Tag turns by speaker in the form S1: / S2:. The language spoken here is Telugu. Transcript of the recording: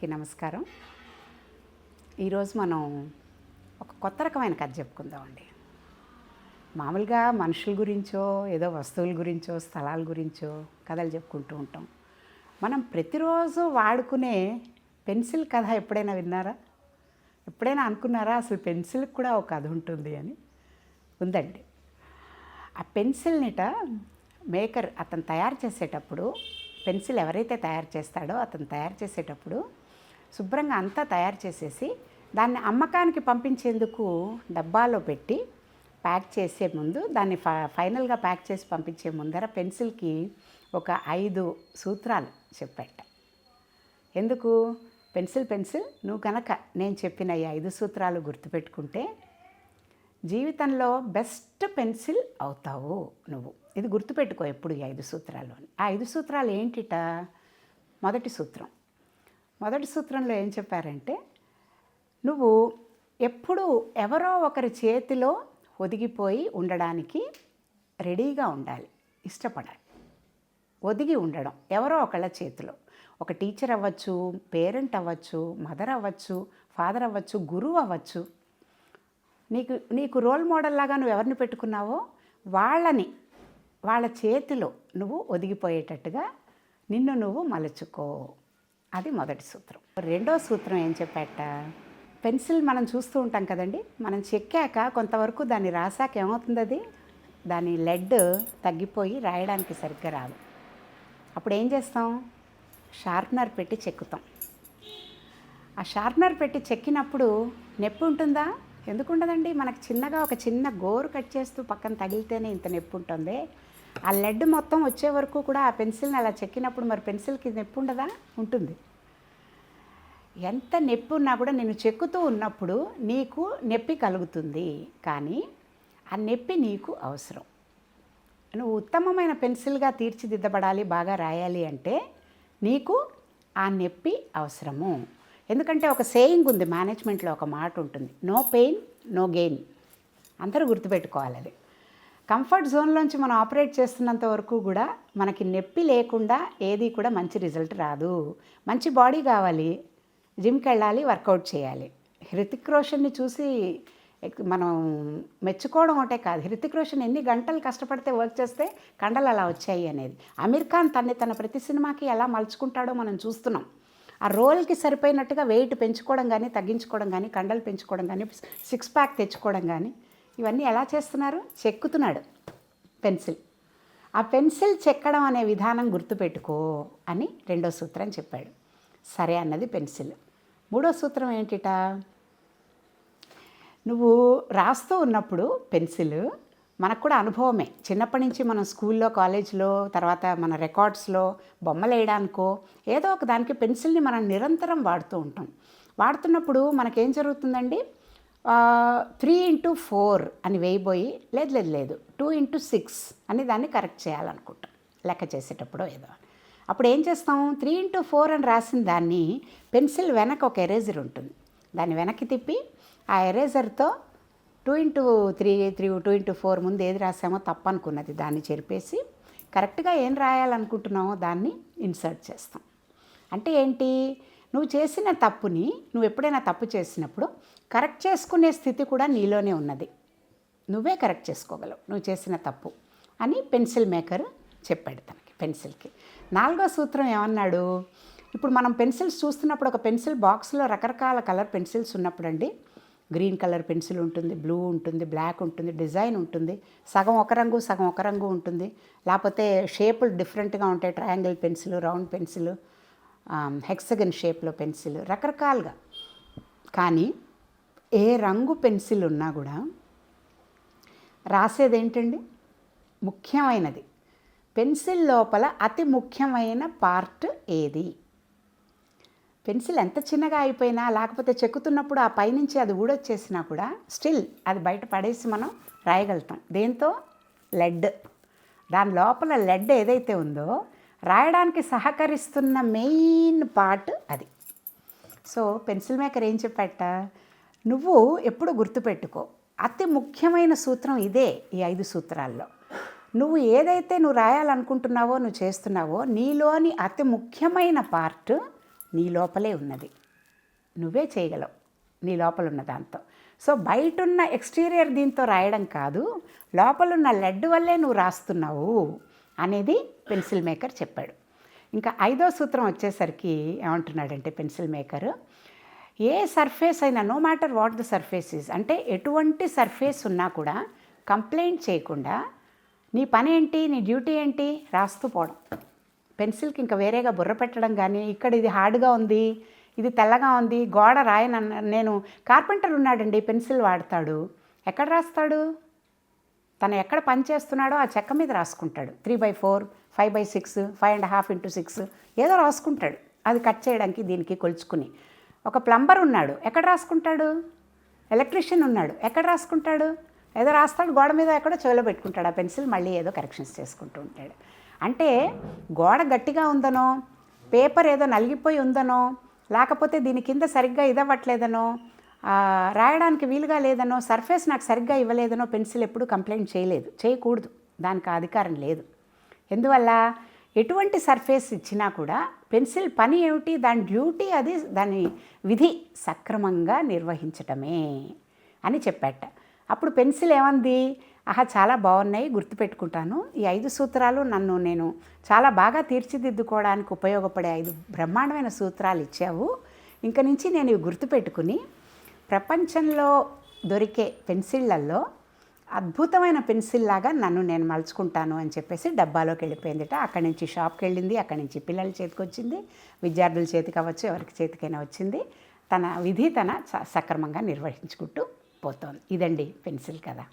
S1: అందరికీ నమస్కారం. ఈరోజు మనం ఒక కొత్త రకమైన కథ చెప్పుకుందామండి మామూలుగా మనుషుల గురించో ఏదో వస్తువుల గురించో స్థలాల గురించో కథలు చెప్పుకుంటూ ఉంటాం. మనం ప్రతిరోజు వాడుకునే పెన్సిల్ కథ ఎప్పుడైనా విన్నారా? ఎప్పుడైనా అనుకున్నారా అసలు పెన్సిల్కి కూడా ఒక కథ ఉంటుంది అని? ఉందండి. ఆ పెన్సిల్నిట మేకర్ అతను తయారు చేసేటప్పుడు పెన్సిల్ ఎవరైతే తయారు చేస్తాడో అతను తయారు చేసేటప్పుడు శుభ్రంగా అంతా తయారు చేసేసి దాన్ని అమ్మకానికి పంపించేందుకు డబ్బాలో పెట్టి ప్యాక్ చేసే ముందు దాన్ని ఫ ఫైనల్గా ప్యాక్ చేసి పంపించే ముందర పెన్సిల్కి ఒక ఐదు సూత్రాలు చెప్పట. ఎందుకు? పెన్సిల్ పెన్సిల్ నువ్వు కనుక నేను చెప్పిన ఈ ఐదు సూత్రాలు గుర్తుపెట్టుకుంటే జీవితంలో బెస్ట్ పెన్సిల్ అవుతావు నువ్వు. ఇది గుర్తుపెట్టుకో ఎప్పుడు ఈ ఐదు సూత్రాలు అని. ఆ ఐదు సూత్రాలు ఏంటిట? మొదటి సూత్రం. మొదటి సూత్రంలో ఏం చెప్పారంటే నువ్వు ఎప్పుడు ఎవరో ఒకరి చేతిలో ఒదిగిపోయి ఉండడానికి రెడీగా ఉండాలి ఇష్టపడాలి. ఒదిగి ఉండడం ఎవరో ఒకళ్ళ చేతిలో. ఒక టీచర్ అవ్వచ్చు పేరెంట్ అవ్వచ్చు మదర్ అవ్వచ్చు ఫాదర్ అవ్వచ్చు గురువు అవ్వచ్చు. నీకు నీకు రోల్ మోడల్ లాగా నువ్వు ఎవరిని పెట్టుకున్నావో వాళ్ళని వాళ్ళ చేతిలో నువ్వు ఒదిగిపోయేటట్టుగా నిన్ను నువ్వు మలుచుకో. అది మొదటి సూత్రం. రెండో సూత్రం ఏం చెప్పాట? పెన్సిల్ మనం చూస్తూ ఉంటాం కదండి. మనం చెక్కాక కొంతవరకు దాన్ని రాసాక ఏమవుతుంది అది దాని లెడ్ తగ్గిపోయి రాయడానికి సరిగ్గా రాదు. అప్పుడు ఏం చేస్తాం? షార్ప్నర్ పెట్టి చెక్కుతాం. ఆ షార్ప్నర్ పెట్టి చెక్కినప్పుడు నొప్పి ఉంటుందా? ఎందుకు ఉండదండి? మనకు చిన్నగా ఒక చిన్న గోరు కట్ చేస్తూ పక్కన తగిలితేనే ఇంత నొప్పి ఉంటుంది? ఆ లెడ్ మొత్తం వచ్చే వరకు కూడా ఆ పెన్సిల్ని అలా చెక్కినప్పుడు మరి పెన్సిల్కి నొప్పి ఉండదా? ఉంటుంది. ఎంత నొప్పి ఉన్నా కూడా నేను చెక్కుతూ ఉన్నప్పుడు నీకు నొప్పి కలుగుతుంది. కానీ ఆ నొప్పి నీకు అవసరం. నువ్వు ఉత్తమమైన పెన్సిల్గా తీర్చిదిద్దబడాలి బాగా రాయాలి అంటే నీకు ఆ నొప్పి అవసరము. ఎందుకంటే ఒక సేయింగ్ ఉంది మేనేజ్మెంట్లో ఒక మాట ఉంటుంది. No pain no gain. అందరూ గుర్తుపెట్టుకోవాలి అది. కంఫర్ట్ జోన్లోంచి మనం ఆపరేట్ చేస్తున్నంత వరకు కూడా మనకి నొప్పి లేకుండా ఏది కూడా మంచి రిజల్ట్ రాదు. మంచి బాడీ కావాలి. జిమ్కి వెళ్ళాలి వర్కౌట్ చేయాలి. హృతిక్ రోషన్ని చూసి మనం మెచ్చుకోవడం ఒకటే కాదు. హృతిక్ రోషన్ ఎన్ని గంటలు కష్టపడితే వర్క్ చేస్తే కండలు అలా వచ్చాయి అనేది. అమీర్ ఖాన్ తన్ని తన ప్రతి సినిమాకి ఎలా మలుచుకుంటాడో మనం చూస్తున్నాం. ఆ రోల్కి సరిపోయినట్టుగా వెయిట్ పెంచుకోవడం కానీ తగ్గించుకోవడం కానీ కండలు పెంచుకోవడం కానీ సిక్స్ ప్యాక్ తెచ్చుకోవడం కానీ ఇవన్నీ ఎలా చేస్తున్నారు? చెక్కుతున్నాడు. పెన్సిల్. ఆ పెన్సిల్ చెక్కడం అనే విధానం గుర్తుపెట్టుకో అని రెండో సూత్రం చెప్పాడు. సరే అన్నది పెన్సిల్. మూడో సూత్రం ఏంటిట? నువ్వు రాస్తూ ఉన్నప్పుడు పెన్సిల్ మనకు కూడా అనుభవమే. చిన్నప్పటి నుంచి మనం స్కూల్లో కాలేజ్లో తర్వాత మన రికార్డ్స్లో బొమ్మలు వేయడానికో ఏదో ఒక దానికి పెన్సిల్ని మనం నిరంతరం వాడుతూ ఉంటాం. వాడుతున్నప్పుడు మనకేం జరుగుతుందండి? త్రీ ఇంటూ ఫోర్ అని వేయబోయి లేదు లేదు లేదు టూ ఇంటూ సిక్స్ అని దాన్ని కరెక్ట్ చేయాలనుకుంటాం. లెక్క చేసేటప్పుడు ఏదో. అప్పుడు ఏం చేస్తాం? త్రీ ఇంటూ ఫోర్ అని రాసిన దాన్ని పెన్సిల్ వెనక ఒక ఎరేజర్ ఉంటుంది. దాన్ని వెనక్కి తిప్పి ఆ ఎరేజర్తో two into three three two into four ముందు ఏది రాసామో తప్పు అనుకున్నది దాన్ని చెరిపేసి కరెక్ట్గా ఏం రాయాలనుకుంటున్నామో దాన్ని ఇన్సర్ట్ చేస్తాం. అంటే ఏంటి? నువ్వు చేసిన తప్పుని నువ్వు ఎప్పుడైనా తప్పు చేసినప్పుడు కరెక్ట్ చేసుకునే స్థితి కూడా నీలోనే ఉన్నది. నువ్వే కరెక్ట్ చేసుకోగలవు. నువ్వు చేసిన తప్పు అని పెన్సిల్ మేకర్ చెప్పాడు తనకి పెన్సిల్కి. నాలుగో సూత్రం ఏమన్నాడు? ఇప్పుడు మనం పెన్సిల్స్ చూస్తున్నప్పుడు ఒక పెన్సిల్ బాక్స్లో రకరకాల కలర్ పెన్సిల్స్ ఉన్నప్పుడు అండి గ్రీన్ కలర్ పెన్సిల్ ఉంటుంది బ్లూ ఉంటుంది బ్లాక్ ఉంటుంది డిజైన్ ఉంటుంది సగం ఒక రంగు సగం ఒక రంగు ఉంటుంది. లేకపోతే షేపులు డిఫరెంట్గా ఉంటాయి triangle pencil round pencil hexagon షేప్లో పెన్సిల్ రకరకాలుగా. కానీ ఏ రంగు పెన్సిల్ ఉన్నా కూడా రాసేది ఏంటండి ముఖ్యమైనది. పెన్సిల్ లోపల అతి ముఖ్యమైన పార్ట్ ఏది? పెన్సిల్ ఎంత చిన్నగా అయిపోయినా లేకపోతే చెక్కుతున్నప్పుడు ఆ పైనుంచి అది ఊడొచ్చేసినా కూడా స్టిల్ అది బయట పడేసి మనం రాయగలుగుతాం. దేంతో? లెడ్. దాని లోపల లెడ్ ఏదైతే ఉందో రాయడానికి సహకరిస్తున్న మెయిన్ పార్ట్ అది. సో పెన్సిల్ మేకర్ ఏం చెప్పట్ట నువ్వు ఎప్పుడు గుర్తుపెట్టుకో. అతి ముఖ్యమైన సూత్రం ఇదే ఈ ఐదు సూత్రాల్లో. నువ్వు ఏదైతే నువ్వు రాయాలనుకుంటున్నావో నువ్వు చేస్తున్నావో నీలోని అతి ముఖ్యమైన పార్ట్ నీ లోపలే ఉన్నది. నువ్వే చేయగలవు. నీ లోపల ఉన్న దాంతో. సో బయట ఉన్న ఎక్స్టీరియర్ దీంతో రాయడం కాదు లోపలున్న లెడ్ వల్లే నువ్వు రాస్తున్నావు అనేది పెన్సిల్ మేకర్ చెప్పాడు. ఇంకా ఐదో సూత్రం వచ్చేసరికి ఏమంటున్నాడంటే పెన్సిల్ మేకరు ఏ సర్ఫేస్ అయినా no matter what the surface is అంటే ఎటువంటి సర్ఫేస్ ఉన్నా కూడా కంప్లైంట్ చేయకుండా నీ పని ఏంటి నీ డ్యూటీ ఏంటి రాస్తూ పోవడం. పెన్సిల్కి ఇంకా వేరేగా బుర్ర పెట్టడం కానీ ఇక్కడ ఇది హార్డ్గా ఉంది ఇది తెల్లగా ఉంది గోడ రాయనన్న నేను కార్పెంటర్ ఉన్నాడండి పెన్సిల్ వాడతాడు. ఎక్కడ రాస్తాడు? తను ఎక్కడ పని చేస్తున్నాడో ఆ చెక్క మీద రాసుకుంటాడు. Three by four five by six five and half into six ఏదో రాసుకుంటాడు. అది కట్ చేయడానికి దీనికి కొలుచుకుని. ఒక ప్లంబర్ ఉన్నాడు. ఎక్కడ రాసుకుంటాడు? ఎలక్ట్రీషియన్ ఉన్నాడు. ఎక్కడ రాసుకుంటాడు? ఏదో రాస్తాడు. గోడ మీద ఎక్కడో చెవిలో పెట్టుకుంటాడు. ఆ పెన్సిల్ మళ్ళీ ఏదో కరెక్షన్స్ చేసుకుంటూ ఉంటాడు. అంటే గోడ గట్టిగా ఉందనో పేపర్ ఏదో నలిగిపోయి ఉందనో లేకపోతే దీని కింద సరిగ్గా ఇదవ్వట్లేదనో రాయడానికి వీలుగా లేదనో సర్ఫేస్ నాకు సరిగ్గా ఇవ్వలేదనో పెన్సిల్ ఎప్పుడు కంప్లైంట్ చేయలేదు. చేయకూడదు. దానికి అధికారం లేదు. ఎందువల్ల? ఎటువంటి సర్ఫేస్ ఇచ్చినా కూడా పెన్సిల్ పని ఏమిటి? దాని డ్యూటీ అది దాని విధి సక్రమంగా నిర్వహించటమే అని చెప్పాట. అప్పుడు పెన్సిల్ ఏమంది? ఆహా చాలా బాగున్నాయి గుర్తుపెట్టుకుంటాను. ఈ ఐదు సూత్రాలు నన్ను నేను చాలా బాగా తీర్చిదిద్దుకోవడానికి ఉపయోగపడే ఐదు బ్రహ్మాండమైన సూత్రాలు ఇచ్చావు. ఇంక నుంచి నేను ఇవి గుర్తుపెట్టుకుని ప్రపంచంలో దొరికే పెన్సిళ్ళల్లో అద్భుతమైన పెన్సిల్ లాగా నన్ను నేను మలుచుకుంటాను అని చెప్పేసి డబ్బాలోకి వెళ్ళిపోయిందిట. అక్కడి నుంచి షాప్కి వెళ్ళింది. అక్కడి నుంచి పిల్లల చేతికి వచ్చింది. విద్యార్థుల చేతికి అవ్వచ్చు ఎవరికి చేతికైనా వచ్చింది. తన విధి తన స- సక్రమంగా నిర్వహించుకుంటూ పోతోంది. ఇదండి పెన్సిల్ కదా